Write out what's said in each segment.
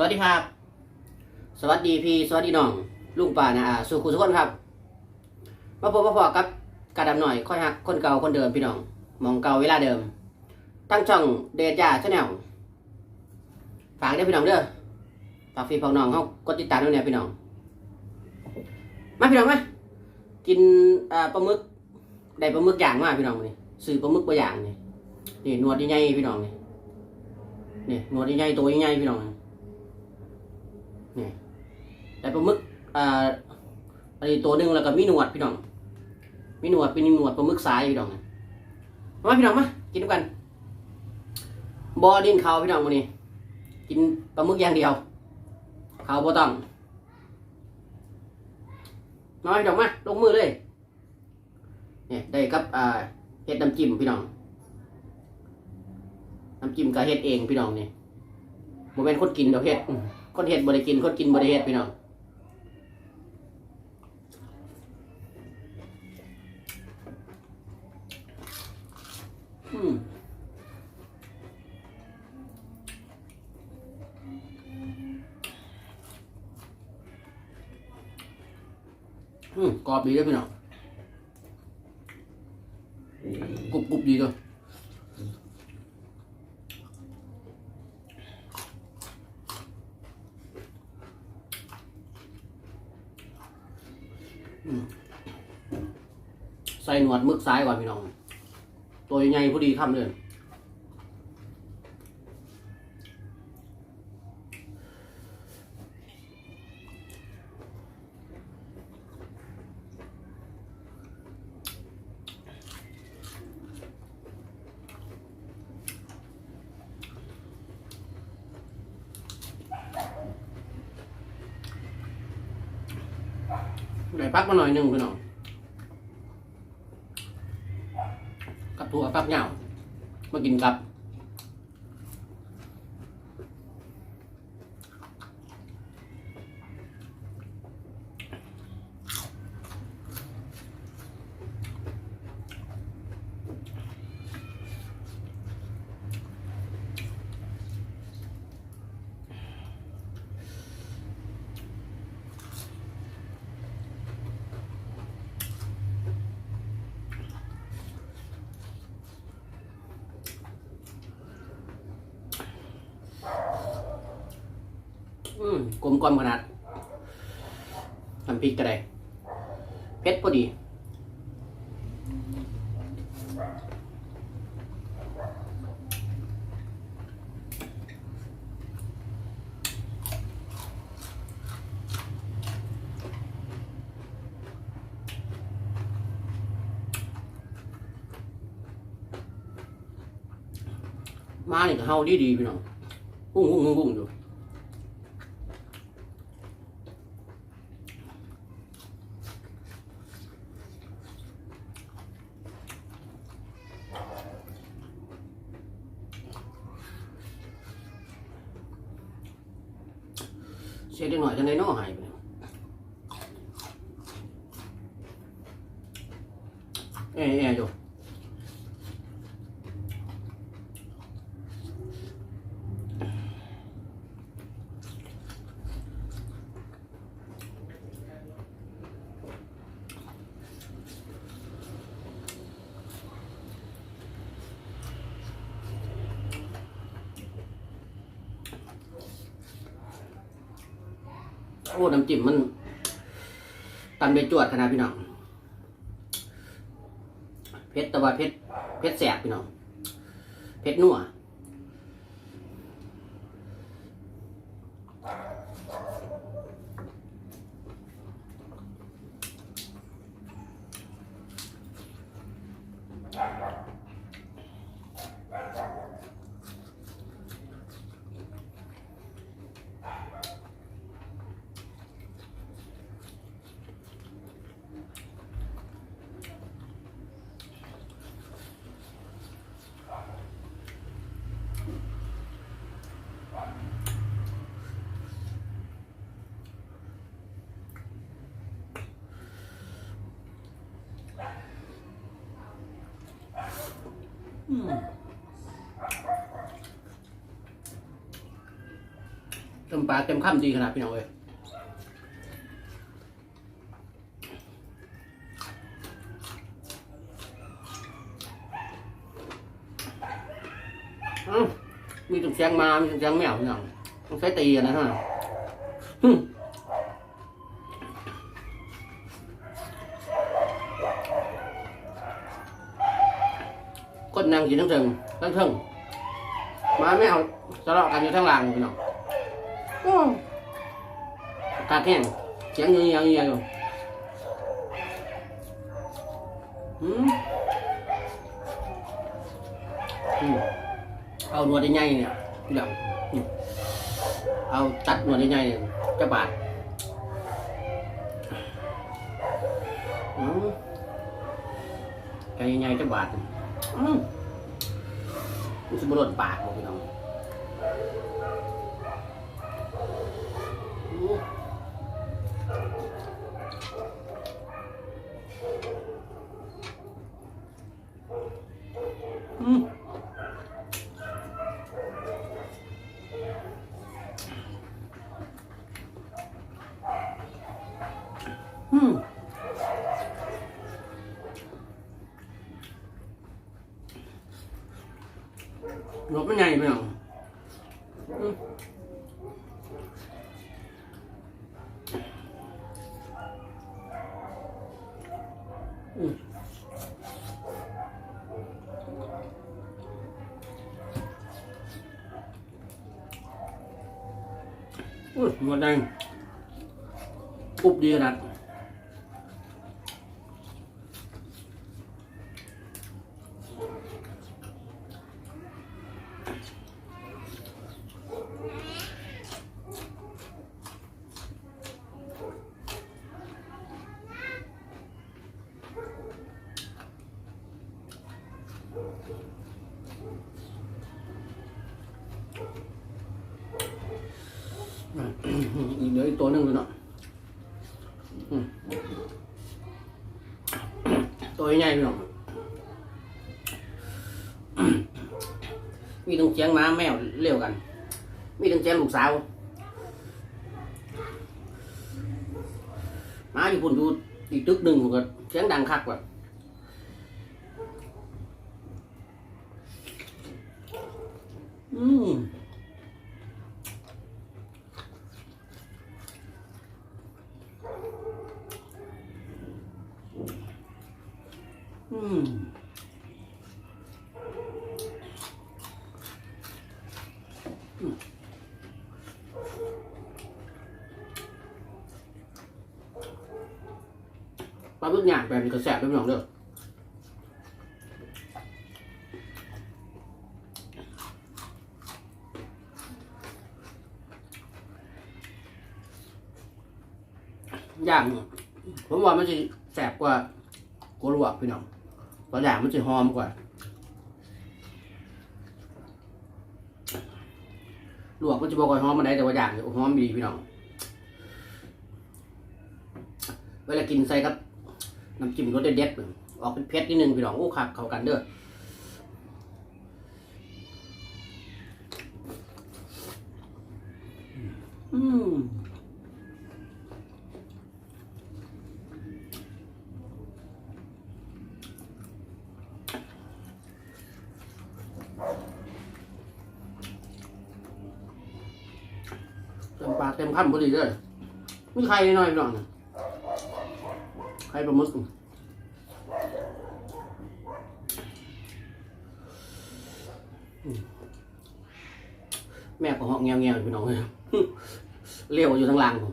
สวัสดีครับ สวัสดีพี่ สวัสดีน้องลุงป่านะอาสู่คุณทุกคนครับมาพบมาพอกับกระดำหน่อยค่อยหักคนเก่าคนเดิมพี่น้องมองเก่าเวลาเดิม ตั้งช่องเดทยาชาแนลฝากได้อพี่น้องเด้อฝากพี่ฝากน้องเขากดติดตามด้วยเนี่ยพี่น้องมาพี่น้องมากินปลาหมึกได้ปลาหมึกย่างมาพี่น้องนี่ซื้อปลาหมึกปลาย่างนี่นี่นวดใหญ่ๆพี่น้องนี่นี่นวดใหญ่ๆตัวใหญ่ๆพี่น้องนี่ แต่ปลาหมึกอ่าอันนี้ตัวหนึ่งแล้วก็มีหนวดพี่น้อง มีหนวดเป็นหนวดปลาหมึกสายพี่น้องมาพี่น้องมากินด้วยกันบอดินเขาพี่น้องวันนี้ กินปลาหมึกอย่างเดียวเขาบ่ต้องมาพี่น้องมาลงมือเลยเนี่ยได้กับอ่าเห็ดน้ำจิ้มพี่น้องน้ำจิ้มก็เฮ็ดเองพี่น้องนี่โมเมนคนกินดอกเฮ็ด คนเฮ็ดบ่ได้กินคนกินบ่ได้เฮ็ดพี่น้องอือืมกรอบดีด้วยพี่น้องกรุบกรุบดีด้วย ใส่ หนวดมึกซ้ายก่อนพี่น้อง ตัวใหญ่พอดีคำเลยไหนพักมาหน่อยหนึ่งพี่น้อง กับถั่วกับเหงามากินกับ อืมกลมกลมขนาดทำพริกกระไดเผ็ดพอดี มาเนี่ยเฮาดีดีพี่น้องหุ่งหุ่งหุ่งหุ่งอยู่ เสียเล็กหน่อยจังไดเนาะหายไปเนี่ยเอ๊ะเอ๊ะอยู่โอ้น้ำจิ้มมันตันไปจวดขนาดพี่น้องเพชรตะวันเพชรเพชรแสบพี่น้องเพชรนัว เต็มปลาเต็มข้ามดีขนาดพี่น้องเลยมีตุ่มเสียงมา มีตุ่มเสียงแมวพี่น้องต้องใช้ตีนะฮะ คนนั่งกินทั้งเทิงทั้งเทิงมาไม่เอาทะเลาะกันอยู่ทั้งหลังพี่น้องโอ้ตาแข้งเสียงเงียงเงียงอยู่อืมอืมเอาหนวดใหญ่ๆเนี่ยพี่น้องอืมเอาตัดหนวดใหญ่ๆเนี่ยจะบาดอืมใจใหญ่ๆจะบาด อืมมันจะบรดปากบอกพี่น้องอืมอืมอืมหนวดไม่ใหญ่พี่น้องอืมอืม อุ้ยหนวดแดงปุ๊บดีขนาดอีกเดี๋ยวอีก ตัวหนึ่งเลยเนาะอืมตัวใหญ่พี่น้องมีต้องเจียงหม้าแมวเร็วกัน มีต้องเจียงลูกสาวหมาอยู่พุ่นดูอีกตึกหนึ่งผมก็เสียงดังคักแบบอืม อืมอืม ปลาบึกหยางแบบนี้ก็แซ่บด้วยพี่น้องเด้อย่างผมว่ามันจะแซ่บกว่ากว่าลวกพี่น้องปลาด่างมันจะหอมกว่า ลวกมันจะบอกว่าหอมมันได้แต่ว่าด่างหอมดีพี่น้อง เวลากินใส่ครับ น้ำจิ้มรสเด็ดๆออกเป็นเผ็ดนิดนึงพี่น้องโอ้คักเข้ากันเด้ออืมเต็มปากเต็มคำพอดีเลยมีใครหน่อยพี่น้อง ครปลาหมึกอืมแม่ก็เหาะเงียวเงียวๆอยู่พี่น้องเลยเลี้ยวอยู่ทางล่างผม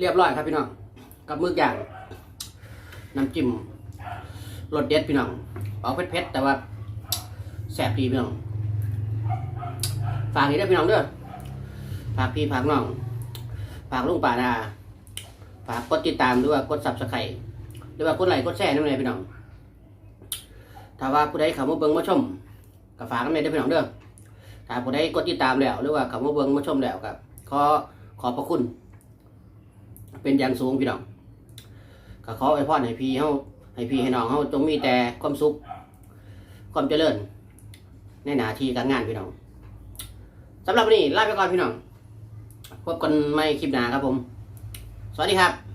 เรียบร้อยครับพี่น้องกับมือย่างน้ำจิ้มรสเด็ดพี่น้องออกเผ็ดๆแต่ว่าแสบดีพี่น้องฝากนี่ด้วยพี่น้องเด้อฝากพี่ฝากน้องฝากลุงป่านาฝากกดติดตามด้วยว่ากดซับสไครต์หรือว่ากดไลค์กดแชร์นั่นเลยพี่น้องถ้าว่าผู้ใดเข้ามาเบิ่งมาชมก็ฝากนั่นเลยเด้พี่น้องเด้อถ้าผู้ใดกดติดตามแล้ว หรือว่าเข้ามาเบิ่งมาชมแล้วก็ขอขอบพระคุณ เป็นอย่างสูงพี่น้องก็ขอไอ้พรให้พี่เฮาให้พี่ให้น้องเฮาจงมีแต่ความสุข ความเจริญ ในหน้าที่การงานพี่น้องสำหรับวันนี้ลาไปก่อนพี่น้องพบกันใหม่คลิปหน้าครับผม สวัสดีครับ